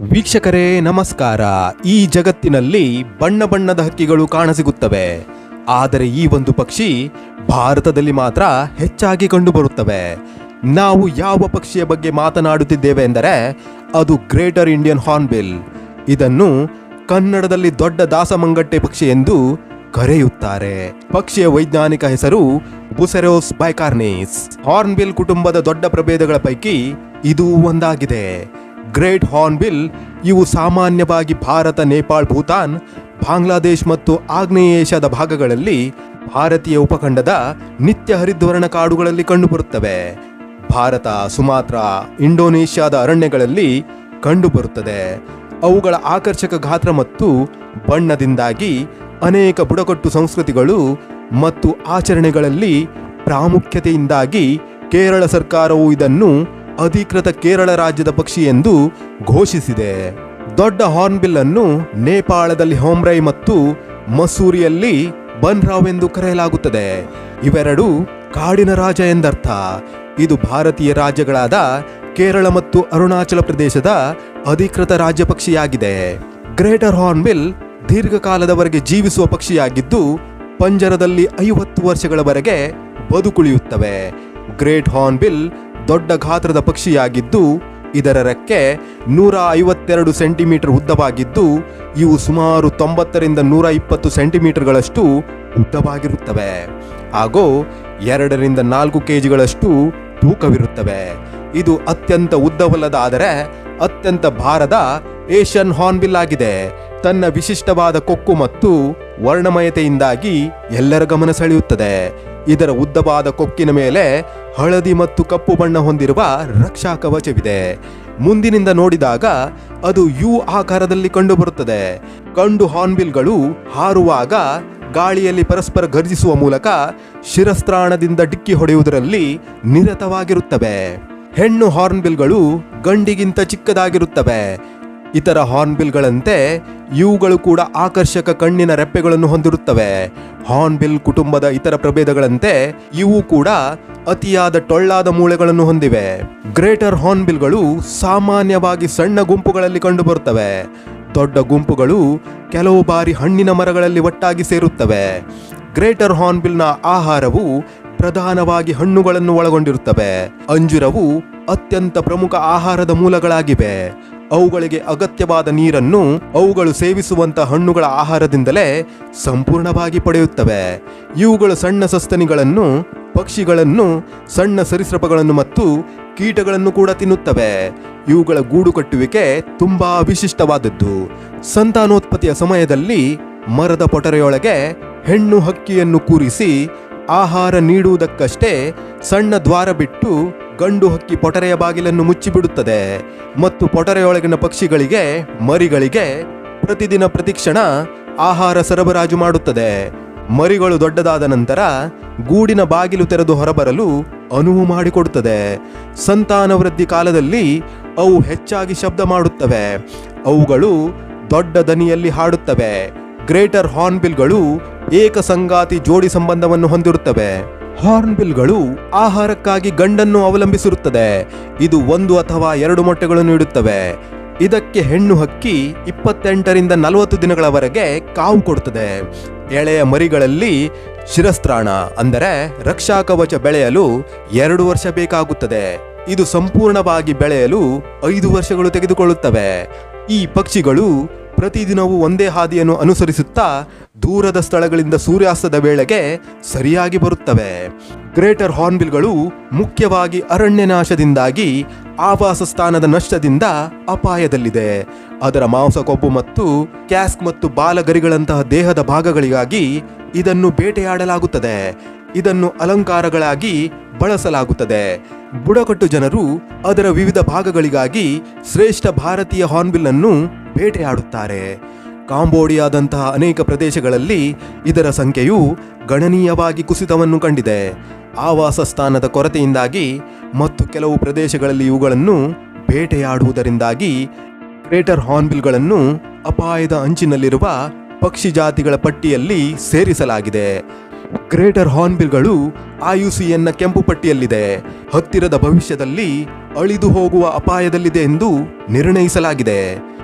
ವೀಕ್ಷಕರೇ, ನಮಸ್ಕಾರ. ಈ ಜಗತ್ತಿನಲ್ಲಿ ಬಣ್ಣ ಬಣ್ಣದ ಹಕ್ಕಿಗಳು ಕಾಣಸಿಗುತ್ತವೆ. ಆದರೆ ಈ ಒಂದು ಪಕ್ಷಿ ಭಾರತದಲ್ಲಿ ಮಾತ್ರ ಹೆಚ್ಚಾಗಿ ಕಂಡುಬರುತ್ತವೆ. ನಾವು ಯಾವ ಪಕ್ಷಿಯ ಬಗ್ಗೆ ಮಾತನಾಡುತ್ತಿದ್ದೇವೆ ಎಂದರೆ, ಅದು ಗ್ರೇಟರ್ ಇಂಡಿಯನ್ ಹಾರ್ನ್ಬಿಲ್. ಇದನ್ನು ಕನ್ನಡದಲ್ಲಿ ದೊಡ್ಡ ದಾಸಮಂಗಟ್ಟೆ ಪಕ್ಷಿ ಎಂದು ಕರೆಯುತ್ತಾರೆ. ಪಕ್ಷಿಯ ವೈಜ್ಞಾನಿಕ ಹೆಸರು ಬುಸೆರೋಸ್ ಬೈಕಾರ್ನಿಸ್. ಹಾರ್ನ್ಬಿಲ್ ಕುಟುಂಬದ ದೊಡ್ಡ ಪ್ರಭೇದಗಳ ಪೈಕಿ ಇದು ಒಂದಾಗಿದೆ. ಗ್ರೇಟ್ ಹಾರ್ನ್ಬಿಲ್ ಇವು ಸಾಮಾನ್ಯವಾಗಿ ಭಾರತ, ನೇಪಾಳ್, ಭೂತಾನ್, ಬಾಂಗ್ಲಾದೇಶ್ ಮತ್ತು ಆಗ್ನೇಯ ಏಷ್ಯಾದ ಭಾಗಗಳಲ್ಲಿ ಭಾರತೀಯ ಉಪಖಂಡದ ನಿತ್ಯ ಹರಿದ್ವರ್ಣ ಕಾಡುಗಳಲ್ಲಿ ಕಂಡುಬರುತ್ತವೆ. ಭಾರತ, ಸುಮಾತ್ರ, ಇಂಡೋನೇಷ್ಯಾದ ಅರಣ್ಯಗಳಲ್ಲಿ ಕಂಡುಬರುತ್ತದೆ. ಅವುಗಳ ಆಕರ್ಷಕ ಗಾತ್ರ ಮತ್ತು ಬಣ್ಣದಿಂದಾಗಿ ಅನೇಕ ಬುಡಕಟ್ಟು ಸಂಸ್ಕೃತಿಗಳು ಮತ್ತು ಆಚರಣೆಗಳಲ್ಲಿ ಪ್ರಾಮುಖ್ಯತೆಯಿಂದಾಗಿ ಕೇರಳ ಸರ್ಕಾರವು ಇದನ್ನು ಅಧಿಕೃತ ಕೇರಳ ರಾಜ್ಯದ ಪಕ್ಷಿ ಎಂದು ಘೋಷಿಸಿದೆ. ದೊಡ್ಡ ಹಾರ್ನ್ಬಿಲ್ ಅನ್ನು ನೇಪಾಳದಲ್ಲಿ ಹೋಮ್ರೈ ಮತ್ತು ಮಸೂರಿಯಲ್ಲಿ ಬನ್ರಾವ್ ಎಂದು ಕರೆಯಲಾಗುತ್ತದೆ. ಇವೆರಡು ಕಾಡಿನ ರಾಜ ಎಂದರ್ಥ. ಇದು ಭಾರತೀಯ ರಾಜ್ಯಗಳಾದ ಕೇರಳ ಮತ್ತು ಅರುಣಾಚಲ ಪ್ರದೇಶದ ಅಧಿಕೃತ ರಾಜ್ಯ ಪಕ್ಷಿಯಾಗಿದೆ. ಗ್ರೇಟರ್ ಹಾರ್ನ್ಬಿಲ್ ದೀರ್ಘಕಾಲದವರೆಗೆ ಜೀವಿಸುವ ಪಕ್ಷಿಯಾಗಿದ್ದು, ಪಂಜರದಲ್ಲಿ ಐವತ್ತು ವರ್ಷಗಳವರೆಗೆ ಬದುಕುಳಿಯುತ್ತವೆ. ಗ್ರೇಟ್ ಹಾರ್ನ್ಬಿಲ್ ದೊಡ್ಡ ಗಾತ್ರದ ಪಕ್ಷಿಯಾಗಿದ್ದು, ಇದರ ರೆಕ್ಕೆ ನೂರ ಐವತ್ತೆರಡು ಸೆಂಟಿಮೀಟರ್ ಉದ್ದವಾಗಿದ್ದು, ಇವು ಸುಮಾರು ತೊಂಬತ್ತರಿಂದ ನೂರ ಇಪ್ಪತ್ತು ಸೆಂಟಿಮೀಟರ್ಗಳಷ್ಟು ಉದ್ದವಾಗಿರುತ್ತವೆ. ಹಾಗೂ ಎರಡರಿಂದ ನಾಲ್ಕು ಕೆಜಿಗಳಷ್ಟು ತೂಕವಿರುತ್ತವೆ. ಇದು ಅತ್ಯಂತ ಉದ್ದವಲ್ಲದ ಆದರೆ ಅತ್ಯಂತ ಭಾರದ ಏಷ್ಯನ್ ಹಾರ್ನ್ಬಿಲ್ ಆಗಿದೆ. ತನ್ನ ವಿಶಿಷ್ಟವಾದ ಕೊಕ್ಕು ಮತ್ತು ವರ್ಣಮಯತೆಯಿಂದಾಗಿ ಎಲ್ಲರ ಗಮನ ಸೆಳೆಯುತ್ತದೆ. ಇದರ ಉದ್ದವಾದ ಕೊಕ್ಕಿನ ಮೇಲೆ ಹಳದಿ ಮತ್ತು ಕಪ್ಪು ಬಣ್ಣ ಹೊಂದಿರುವ ರಕ್ಷಾ ಕವಚವಿದೆ. ಮುಂದಿನಿಂದ ನೋಡಿದಾಗ ಅದು ಯು ಆಕಾರದಲ್ಲಿ ಕಂಡುಬರುತ್ತದೆ. ಕಂಡು ಹಾರ್ನ್ಬಿಲ್ಗಳು ಹಾರುವಾಗ ಗಾಳಿಯಲ್ಲಿ ಪರಸ್ಪರ ಗರ್ಜಿಸುವ ಮೂಲಕ ಶಿರಸ್ತ್ರಾಣದಿಂದ ಡಿಕ್ಕಿ ಹೊಡೆಯುವುದರಲ್ಲಿ ನಿರತವಾಗಿರುತ್ತವೆ. ಹೆಣ್ಣು ಹಾರ್ನ್ಬಿಲ್ಗಳು ಗಂಡಿಗಿಂತ ಚಿಕ್ಕದಾಗಿರುತ್ತವೆ. ಇತರ ಹಾರ್ನ್ಬಿಲ್ಗಳಂತೆ ಇವುಗಳು ಕೂಡ ಆಕರ್ಷಕ ಕಣ್ಣಿನ ರೆಪ್ಪೆಗಳನ್ನು ಹೊಂದಿರುತ್ತವೆ. ಹಾರ್ನ್ಬಿಲ್ ಕುಟುಂಬದ ಇತರ ಪ್ರಭೇದಗಳಂತೆ ಇವು ಕೂಡ ಅತಿಯಾದ ಟೊಳ್ಳಾದ ಮೂಳೆಗಳನ್ನು ಹೊಂದಿವೆ. ಗ್ರೇಟರ್ ಹಾರ್ನ್ಬಿಲ್ಗಳು ಸಾಮಾನ್ಯವಾಗಿ ಸಣ್ಣ ಗುಂಪುಗಳಲ್ಲಿ ಕಂಡುಬರುತ್ತವೆ. ದೊಡ್ಡ ಗುಂಪುಗಳು ಕೆಲವು ಬಾರಿ ಹಣ್ಣಿನ ಮರಗಳಲ್ಲಿ ಒಟ್ಟಾಗಿ ಸೇರುತ್ತವೆ. ಗ್ರೇಟರ್ ಹಾರ್ನ್ಬಿಲ್ನ ಆಹಾರವು ಪ್ರಧಾನವಾಗಿ ಹಣ್ಣುಗಳನ್ನು ಒಳಗೊಂಡಿರುತ್ತವೆ. ಅಂಜುರವು ಅತ್ಯಂತ ಪ್ರಮುಖ ಆಹಾರದ ಮೂಲಗಳಾಗಿವೆ. ಅವುಗಳಿಗೆ ಅಗತ್ಯವಾದ ನೀರನ್ನು ಅವುಗಳು ಸೇವಿಸುವಂತ ಹಣ್ಣುಗಳ ಆಹಾರದಿಂದಲೇ ಸಂಪೂರ್ಣವಾಗಿ ಪಡೆಯುತ್ತವೆ. ಇವುಗಳು ಸಣ್ಣ ಸಸ್ತನಿಗಳನ್ನು, ಪಕ್ಷಿಗಳನ್ನು, ಸಣ್ಣ ಸರಿಸೃಪಗಳನ್ನು ಮತ್ತು ಕೀಟಗಳನ್ನು ಕೂಡ ತಿನ್ನುತ್ತವೆ. ಇವುಗಳ ಗೂಡು ಕಟ್ಟುವಿಕೆ ತುಂಬಾ ವಿಶಿಷ್ಟವಾದದ್ದು. ಸಂತಾನೋತ್ಪತ್ತಿಯ ಸಮಯದಲ್ಲಿ ಮರದ ಪೊಟರೆಯೊಳಗೆ ಹೆಣ್ಣು ಹಕ್ಕಿಯನ್ನು ಕೂರಿಸಿ ಆಹಾರ ನೀಡುವುದಕ್ಕಷ್ಟೇ ಸಣ್ಣ ದ್ವಾರ ಬಿಟ್ಟು ಗಂಡು ಹಕ್ಕಿ ಪೊಟರೆಯ ಬಾಗಿಲನ್ನು ಮುಚ್ಚಿಬಿಡುತ್ತದೆ. ಮತ್ತು ಪೊಟರೆಯೊಳಗಿನ ಪಕ್ಷಿಗಳಿಗೆ, ಮರಿಗಳಿಗೆ ಪ್ರತಿದಿನ ಪ್ರತಿಕ್ಷಣ ಆಹಾರ ಸರಬರಾಜು ಮಾಡುತ್ತದೆ. ಮರಿಗಳು ದೊಡ್ಡದಾದ ನಂತರ ಗೂಡಿನ ಬಾಗಿಲು ತೆರೆದು ಹೊರಬರಲು ಅನುವು ಮಾಡಿಕೊಡುತ್ತದೆ. ಸಂತಾನವೃದ್ಧಿ ಕಾಲದಲ್ಲಿ ಅವು ಹೆಚ್ಚಾಗಿ ಶಬ್ದ ಮಾಡುತ್ತವೆ. ಅವುಗಳು ದೊಡ್ಡ ದನಿಯಲ್ಲಿ ಹಾಡುತ್ತವೆ. ಗ್ರೇಟರ್ ಹಾರ್ನ್ಬಿಲ್ಗಳು ಏಕಸಂಗಾತಿ ಜೋಡಿ ಸಂಬಂಧವನ್ನು ಹೊಂದಿರುತ್ತವೆ. ಹಾರ್ನ್ಬಿಲ್ಗಳು ಆಹಾರಕ್ಕಾಗಿ ಗಂಡನ್ನು ಅವಲಂಬಿಸಿರುತ್ತದೆ. ಇದು ಒಂದು ಅಥವಾ ಎರಡು ಮೊಟ್ಟೆಗಳನ್ನು ನೀಡುತ್ತವೆ. ಇದಕ್ಕೆ ಹೆಣ್ಣು ಹಕ್ಕಿ ಇಪ್ಪತ್ತೆಂಟರಿಂದ ನಲವತ್ತು ದಿನಗಳವರೆಗೆ ಕಾವು ಕೊಡುತ್ತದೆ. ಎಳೆಯ ಮರಿಗಳಲ್ಲಿ ಶಿರಸ್ತ್ರಾಣ, ಅಂದರೆ ರಕ್ಷಾ ಕವಚ ಬೆಳೆಯಲು ಎರಡು ವರ್ಷ ಬೇಕಾಗುತ್ತದೆ. ಇದು ಸಂಪೂರ್ಣವಾಗಿ ಬೆಳೆಯಲು ಐದು ವರ್ಷಗಳು ತೆಗೆದುಕೊಳ್ಳುತ್ತವೆ. ಈ ಪಕ್ಷಿಗಳು ಪ್ರತಿದಿನವೂ ಒಂದೇ ಹಾದಿಯನ್ನು ಅನುಸರಿಸುತ್ತಾ ದೂರದ ಸ್ಥಳಗಳಿಂದ ಸೂರ್ಯಾಸ್ತದ ವೇಳೆಗೆ ಸರಿಯಾಗಿ ಬರುತ್ತವೆ. ಗ್ರೇಟರ್ ಹಾರ್ನ್ಬಿಲ್ಗಳು ಮುಖ್ಯವಾಗಿ ಅರಣ್ಯನಾಶದಿಂದಾಗಿ ಆವಾಸ ಸ್ಥಾನದ ನಷ್ಟದಿಂದ ಅಪಾಯದಲ್ಲಿದೆ. ಅದರ ಮಾಂಸ ಕೊಬ್ಬು ಮತ್ತು ಕ್ಯಾಸ್ಕ್ ಮತ್ತು ಬಾಲಗರಿಗಳಂತಹ ದೇಹದ ಭಾಗಗಳಿಗಾಗಿ ಇದನ್ನು ಬೇಟೆಯಾಡಲಾಗುತ್ತದೆ. ಇದನ್ನು ಅಲಂಕಾರಗಳಾಗಿ ಬಳಸಲಾಗುತ್ತದೆ. ಬುಡಕಟ್ಟು ಜನರು ಅದರ ವಿವಿಧ ಭಾಗಗಳಿಗಾಗಿ ಶ್ರೇಷ್ಠ ಭಾರತೀಯ ಹಾರ್ನ್ಬಿಲ್ ಅನ್ನು ಬೇಟೆಯಾಡುತ್ತಾರೆ. ಕಾಂಬೋಡಿಯಾದಂತಹ ಅನೇಕ ಪ್ರದೇಶಗಳಲ್ಲಿ ಇದರ ಸಂಖ್ಯೆಯು ಗಣನೀಯವಾಗಿ ಕುಸಿತವನ್ನು ಕಂಡಿದೆ. ಆವಾಸ ಸ್ಥಾನದ ಕೊರತೆಯಿಂದಾಗಿ ಮತ್ತು ಕೆಲವು ಪ್ರದೇಶಗಳಲ್ಲಿ ಇವುಗಳನ್ನು ಬೇಟೆಯಾಡುವುದರಿಂದಾಗಿ ಗ್ರೇಟರ್ ಹಾರ್ನ್ಬಿಲ್ಗಳನ್ನು ಅಪಾಯದ ಅಂಚಿನಲ್ಲಿರುವ ಪಕ್ಷಿ ಜಾತಿಗಳ ಪಟ್ಟಿಯಲ್ಲಿ ಸೇರಿಸಲಾಗಿದೆ. ಗ್ರೇಟರ್ ಹಾರ್ನ್ಬಿಲ್ಗಳು ಆಯುಸಿಯನ್ನ ಕೆಂಪು ಪಟ್ಟಿಯಲ್ಲಿದೆ. ಹತ್ತಿರದ ಭವಿಷ್ಯದಲ್ಲಿ ಅಳಿದು ಹೋಗುವ ಅಪಾಯದಲ್ಲಿದೆ ಎಂದು ನಿರ್ಣಯಿಸಲಾಗಿದೆ.